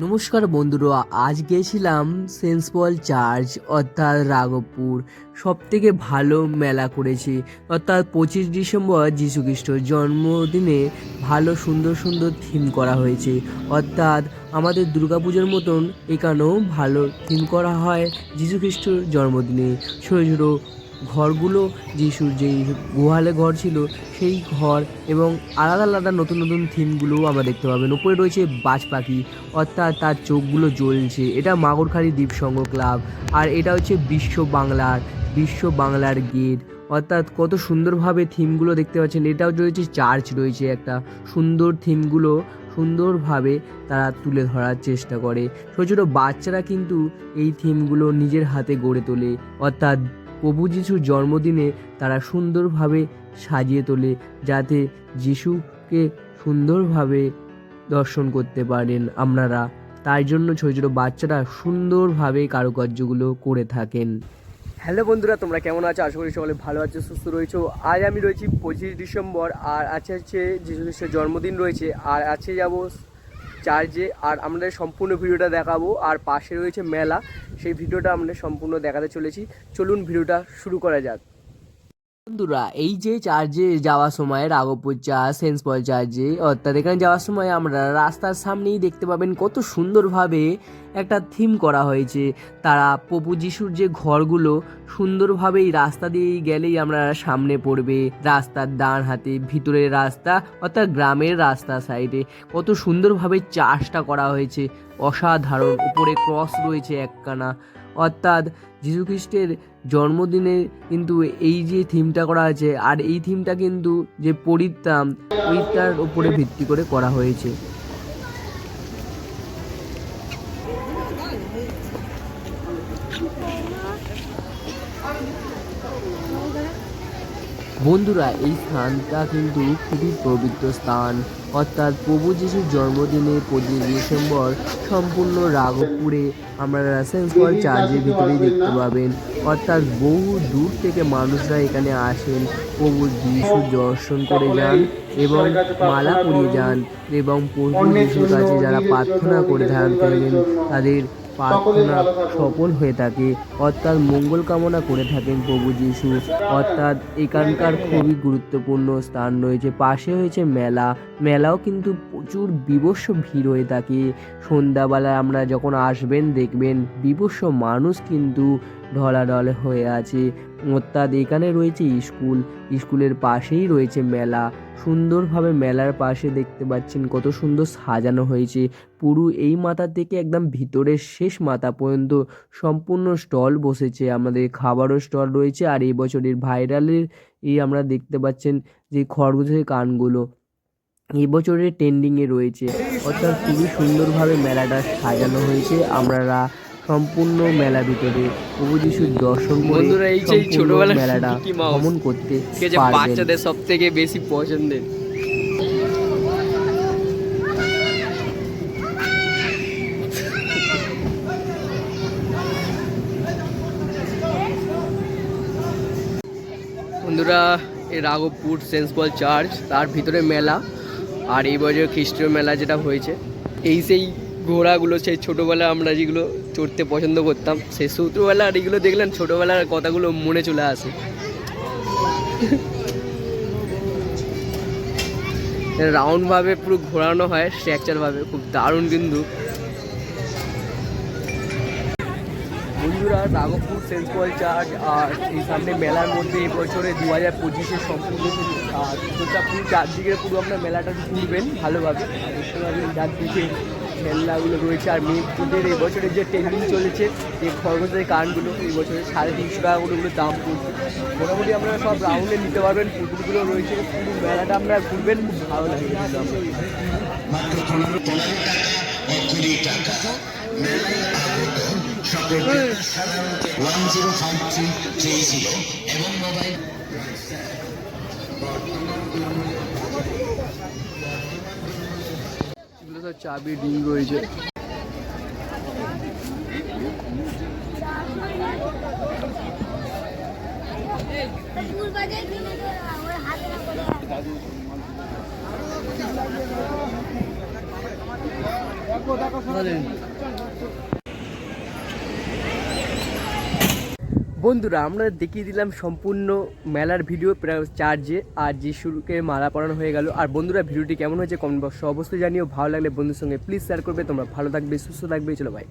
নমস্কার বন্ধুরা, আজ গেছিলাম সেন্স পল চার্চ অর্থাৎ রাঘবপুর। সব থেকে ভালো মেলা করেছে, অর্থাৎ পঁচিশ ডিসেম্বর যীশু খ্রিস্টর জন্মদিনে ভালো সুন্দর সুন্দর থিম করা হয়েছে। অর্থাৎ আমাদের দুর্গাপুজোর মতন এখানেও ভালো থিম করা হয় যীশু খ্রিস্টর জন্মদিনে। ছোটো ছোটো ঘরগুলো যিশুর যেই গোহালে ঘর ছিল, সেই ঘর এবং আলাদা আলাদা নতুন নতুন থিমগুলোও আমরা দেখতে পাবেন। উপরে রয়েছে বাজ পাখি অর্থাৎ তার চোখগুলো জ্বলছে। এটা মাগরখালি দ্বীপ সংঘ ক্লাব, আর এটা হচ্ছে বিশ্ব বাংলার বিশ্ব বাংলার গেট। অর্থাৎ কত সুন্দরভাবে থিমগুলো দেখতে পাচ্ছেন। এটাও রয়েছে চার্চ রয়েছে একটা। সুন্দর থিমগুলো সুন্দরভাবে তারা তুলে ধরার চেষ্টা করে। ছোটো ছোটো বাচ্চারা কিন্তু এই থিমগুলো নিজের হাতে গড়ে তোলে। অর্থাৎ প্রভু যিশুর জন্মদিনে তারা সুন্দরভাবে সাজিয়ে তোলে যাতে যিশুকে সুন্দরভাবে দর্শন করতে পারেন আপনারা। তার জন্য ছোটো ছোটো বাচ্চারা সুন্দরভাবে কারুকার্যগুলো করে থাকেন। হ্যালো বন্ধুরা, তোমরা কেমন আছো? আশা করি সকলে ভালো আছো, সুস্থ রয়েছো। আজ আমি রয়েছি পঁচিশ ডিসেম্বর আর আছে হচ্ছে যিশু খ্রিস্টের জন্মদিন রয়েছে। আর আছে যাব চার্চে আর আমাদের সম্পূর্ণ ভিডিওটা দেখাবো আর পাশে রয়েছে মেলা, সেই ভিডিওটা আমরা সম্পূর্ণ দেখাতে চলেছি। চলুন ভিডিওটা শুরু করা যাক। বন্ধুরা, এই যে চার্জে যাওয়ার সময় রাঘবপুর চার্জ সেন্স পল চার্জে অর্থাৎ এখানে যাওয়ার সময় আমরা রাস্তার সামনেই দেখতে পাবেন কত সুন্দরভাবে একটা থিম করা হয়েছে। তারা প্রভু যিশুর যে ঘরগুলো সুন্দরভাবে এই রাস্তা দিয়ে গেলেই আমরা সামনে পড়বে। রাস্তার ডান হাতে, ভিতরের রাস্তা, অর্থাৎ গ্রামের রাস্তা সাইডে কত সুন্দরভাবে চাষটা করা হয়েছে। অসাধারণ, উপরে ক্রস রয়েছে একখানা। অর্থাৎ যীশুখ্রিস্টের জন্মদিনে কিন্তু এই যে থিমটা করা আছে, আর এই থিমটা কিন্তু যে পরিত্রাম ওইটার উপরে ভিত্তি করে করা হয়েছে। বন্ধুরা এই স্থানটা কিন্তু খুবই পবিত্র স্থান। অর্থাৎ প্রভু যিশুর জন্মদিনে পঁচিশ ডিসেম্বর সম্পূর্ণ রাঘবপুরে আমরা রাসেন্সগড় চার্চের ভিতরেই দেখতে পাবেন। অর্থাৎ বহু দূর থেকে মানুষরা এখানে আসেন প্রভু যিশু দর্শন করে যান এবং মালা পরিয়ে যান এবং প্রভু যিশুর কাছে যারা প্রার্থনা করে থাকেন তাদের প্রার্থনা সফল হয়ে থাকে। অর্থাৎ মঙ্গল কামনা করে থাকেন প্রভু যিশু। অর্থাৎ এখানকার খুবই গুরুত্বপূর্ণ স্থান রয়েছে। পাশে হয়েছে মেলা। মেলাও কিন্তু প্রচুর বিবস্ব ভিড় হয়ে থাকে। সন্ধ্যাবেলায় আমরা যখন আসবেন দেখবেন বিবস্ব মানুষ কিন্তু ঢলাঢল হয়ে আছে। অর্থাৎ এখানে রয়েছে স্কুল। স্কুলের পাশেই রয়েছে মেলা। সুন্দরভাবে মেলার পাশে দেখতে পাচ্ছেন কত সুন্দর সাজানো হয়েছে। পুরো এই মাথা থেকে একদম ভিতরের শেষ মাথা পর্যন্ত সম্পূর্ণ স্টল বসেছে। আমাদের খাবারও স্টল রয়েছে আর এই বছরের ভাইরালের এই আমরা দেখতে পাচ্ছেন যে খরগোশের কানগুলো এই বছরের ট্রেন্ডিংয়ে রয়েছে। অর্থাৎ খুবই সুন্দরভাবে মেলাটা সাজানো হয়েছে। আমরা সম্পূর্ণ মেলা ভিতরে প্রভু যিশুর দর্শন করে বন্ধুরা, এই যে সম্পূর্ণ ছোটবেলার মেলাটা ভ্রমণ করতে বাচ্চাদের সব থেকে বেশি পছন্দের। বন্ধুরা এই রাঘবপুর সেন্সবল চার্চ তার ভিতরে মেলা আর এই বছর খ্রিস্টীয় মেলা যেটা হয়েছে এই সেই ঘোড়াগুলো সেই ছোটোবেলা আমরা যেগুলো চড়তে পছন্দ করতাম। সেই ছোটোবেলা আর এগুলো দেখলেন, ছোটোবেলার কথাগুলো মনে চলে আসে। রাউন্ড ভাবে পুরো ঘোরানো হয় স্ট্রাকচার ভাবে খুব দারুণ কিন্তু। বন্ধুরা রাঘবপুর সেন্স পল চার্চ আর এই সামনে মেলার মধ্যে এই বছরে দু হাজার পঁচিশে সম্পূর্ণ। আর চারদিকে পুরো আপনার মেলাটা ঘুরবেন ভালোভাবে। দেখতে পাবেন খেলনাগুলো রয়েছে আর মেয়েদের এই বছরের যে ট্রেন্ডিং চলেছে এই খরগোশের কানগুলো এই বছরে সাড়ে তিনশো টাকা করে ওগুলো দাম পড়ছে। মোটামুটি আপনারা সব রাউন্ডে নিতে পারবেন পুতুলগুলো রয়েছে পুরো মেলাটা আপনারা ঘুরবেন খুব ভালো লাগে। চাবি ডিম রয়েছে। দেখো বাজে কিনে দে ওর হাতে না করে বন্ধুরা, আমরা দেখিয়ে দিলাম সম্পূর্ণ মেলার ভিডিও প্রায় চার্জে, আর যিশুকে মালা পরানো হয়ে গেল। আর বন্ধুরা, ভিডিওটি কেমন হয়েছে কমেন্ট বক্সে অবশ্যই জানিও। ভালো লাগলে বন্ধুর সঙ্গে প্লিজ শেয়ার করবে। তোমরা ভালো থাকবে, সুস্থ থাকবে। চলো ভাই